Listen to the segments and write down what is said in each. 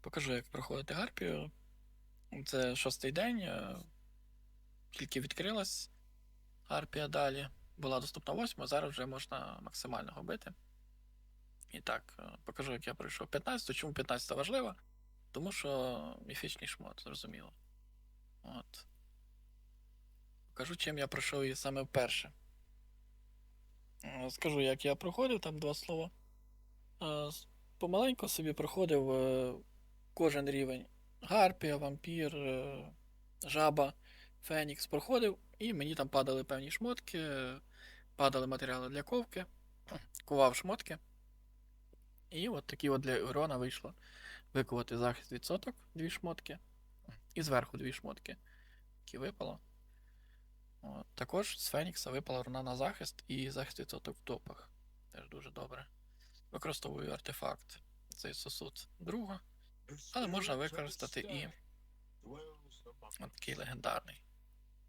Покажу, як проходити гарпію. Це шостий день. е, Тільки відкрилась гарпія далі. Була доступна восьма, зараз вже можна максимально губити. І так, е, покажу, як я пройшов 15. Чому 15 важливо? Тому що міфічний шмот, зрозуміло. От. Покажу, чим я пройшов її саме вперше. Е, Скажу, як я проходив, там два слова. Помаленьку собі проходив кожен рівень. Гарпія, вампір, е, жаба, Фенікс проходив, і мені там падали певні шмотки, падали матеріали для ковки, кував шмотки. І от такі от для урона вийшло викувати захист відсоток, дві шмотки, і зверху дві шмотки, які випало. От. Також з Фенікса випала руна на захист і захист відсоток в топах. Теж дуже добре. Використовую артефакт. Цей сосуд друга, але можна використати і от такий легендарний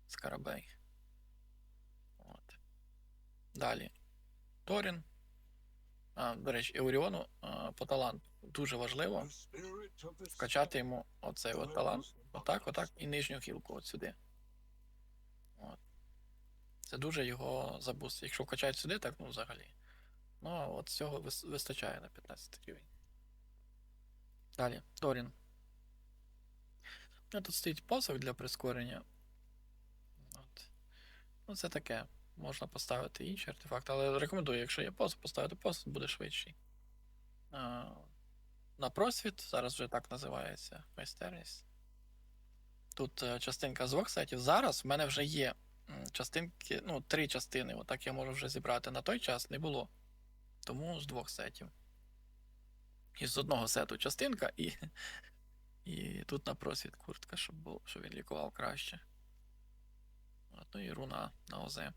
Скарабей. От. Далі. Торін. А, до речі, Еуріону по таланту. Дуже важливо вкачати йому оцей от талант. Отак, отак, і нижню хілку от сюди. От. Це дуже його забустить. Якщо вкачають сюди, так ну взагалі. Ну, от цього вистачає на 15 рівень. Далі, Торін. Ну, тут стоїть посох для прискорення. От. Ну, це таке. Можна поставити інші артефакти, але рекомендую, якщо є посох, поставити посох, буде швидший. А, на просвіт, зараз вже так називається майстерність. Тут е, частинка з двох сетів. Зараз в мене вже є частинки, ну, три частини. Отак я можу вже зібрати. На той час не було. Тому з двох сетів. І з одного сету частинка, і, і тут на просвіт куртка, щоб, був, щоб він лікував краще. От, ну і руна на ОЗ. Е,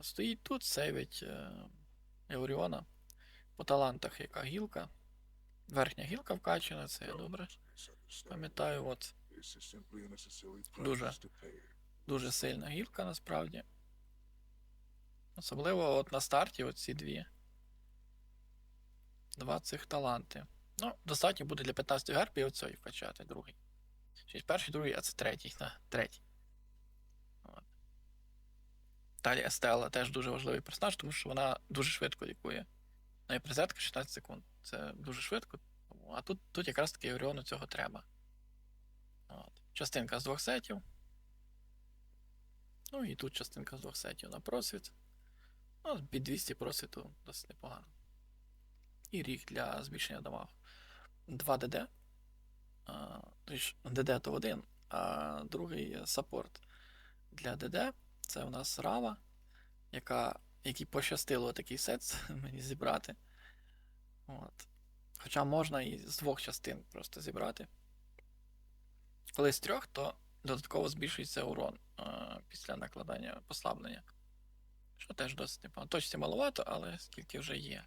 стоїть тут, сейвить Еуріона. По талантах яка гілка. Верхня гілка вкачана, це я добре пам'ятаю. От, Дуже. дуже сильна гілка насправді. Особливо от на старті оці дві. Два цих таланти. Ну, достатньо буде для 15 гарпів оцей вкачати, другий. Ще перший, другий, а це третій. На, третій. От. Далі Естела теж дуже важливий персонаж, тому що вона дуже швидко лікує. Ну і призетка 16 секунд. Це дуже швидко. А тут, тут якраз таки Оріону цього треба. От. Частинка з двох сетів. Ну і тут частинка з двох сетів на просвіт. Ну, під 200 просвіту досить непогано. І ріг для збільшення дамагу. 2 ДД. А, тобто то один, а другий саппорт. Для ДД це у нас Рава, яка, якій пощастило такий сет мені зібрати. От. Хоча можна і з двох частин просто зібрати. Коли з трьох, то додатково збільшується урон а, після накладання послаблення. Що теж досить непогано. Точці маловато, але скільки вже є.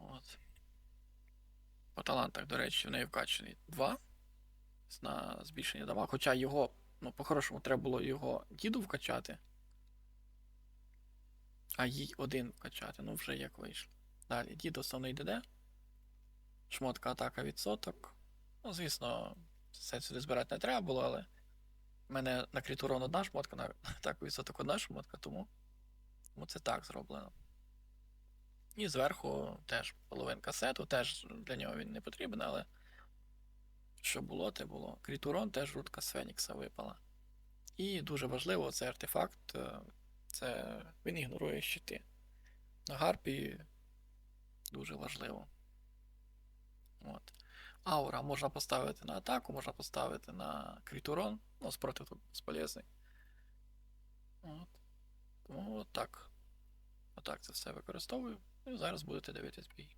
От. По талантах, до речі, в неї вкачаний 2 на збільшення дамагу. Хоча його, ну, по-хорошому, треба було його діду вкачати. А їй один вкачати. Ну, вже як вийшло. Далі, дід основний ДД. Шмотка атака відсоток. Ну, звісно, все сюди збирати не треба було, але. в мене на крит урон одна шмотка, на атаку відсоток одна шмотка, тому. Тому це так зроблено. І зверху теж половинка сету, теж для нього він не потрібен, але що було, те було. Кріт урон теж рутка з Фенікса випала. І дуже важливо, цей артефакт, е, це він ігнорує щити. На гарпі дуже важливо. От. Аура можна поставити на атаку, можна поставити на кріт урон, ну, спротив тут безполезний. От. Тому так. Отак це все використовую. І зараз будете дивитись бій.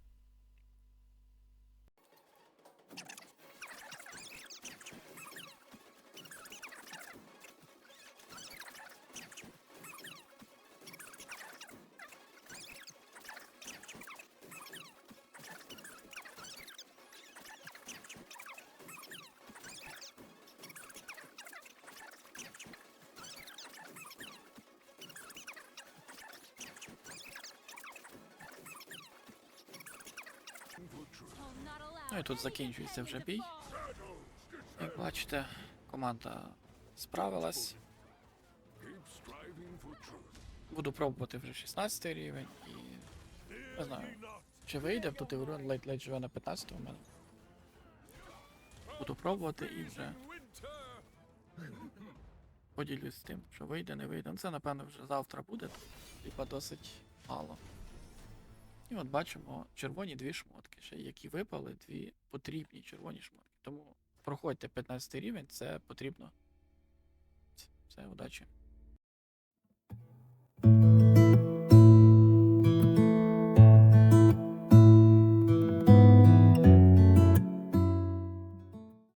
Ну і тут закінчується вже бій. Як бачите, команда справилась. Буду пробувати вже 16 рівень і не знаю, чи вийде, тут Іврон ледь-ледь живе на 15 у мене. Буду пробувати і вже поділюсь з тим, що вийде, не вийде. Ну, Це, напевно, вже завтра буде, типа досить мало. І от бачимо червоні дві шмотки, ще які випали, дві потрібні червоні шмотки. Тому проходьте 15 рівень, це потрібно. Все, удачі.